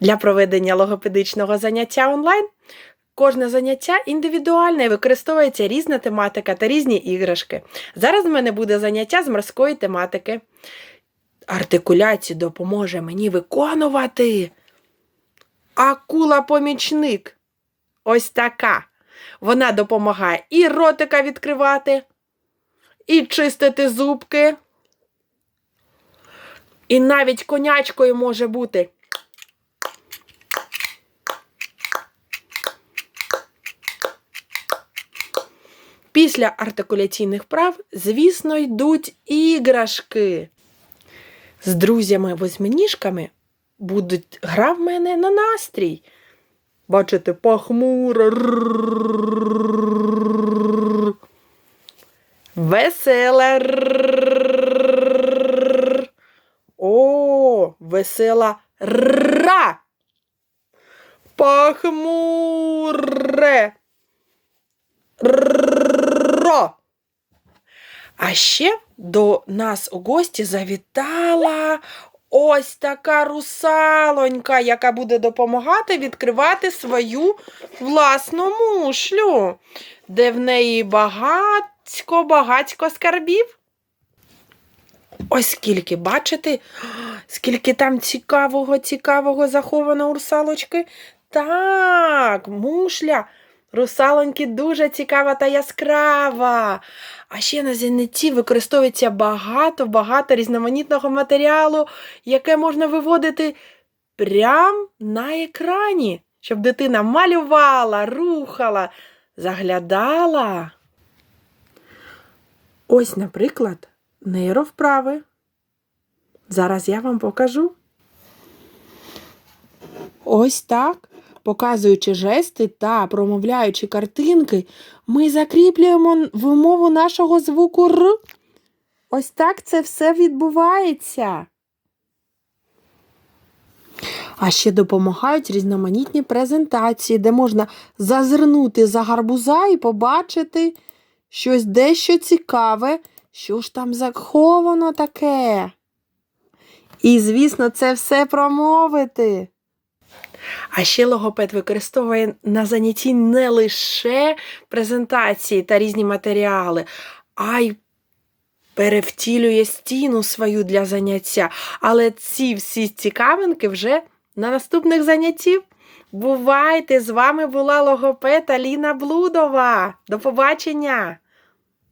для проведення логопедичного заняття онлайн. Кожне заняття індивідуальне і використовується різна тематика та різні іграшки. Зараз в мене буде заняття з морської тематики. Артикуляцію допоможе мені виконувати. Акула-помічник. Ось така. Вона допомагає і ротика відкривати, і чистити зубки. І навіть конячкою може бути. Після артикуляційних прав, звісно, йдуть іграшки. З друзями-восьминіжками будуть гра в мене на настрій. Бачите, пахмура. Весела. О, весела ра. Пахмуре. А ще до нас у гості завітала ось така русалонька, яка буде допомагати відкривати свою власну мушлю, де в неї багатько багатько скарбів. Ось скільки, бачите, скільки там цікавого, цікавого заховано у русалочки. Так, мушля. Русалоньки дуже цікава та яскрава. А ще на зениці використовується багато-багато різноманітного матеріалу, яке можна виводити прямо на екрані, щоб дитина малювала, рухала, заглядала. Ось, наприклад, нейровправи. Зараз я вам покажу. Ось так, показуючи жести та промовляючи картинки, ми закріплюємо вимову нашого звуку Р. Ось так це все відбувається. А ще допомагають різноманітні презентації, де можна зазирнути за гарбуза і побачити щось дещо цікаве, що ж там заховано таке. І, звісно, це все промовити. А ще логопед використовує на занятті не лише презентації та різні матеріали, а й перевтілює стіну свою для заняття. Але ці всі цікавинки вже на наступних заняттів. Бувайте! З вами була логопед Аліна Блудова. До побачення!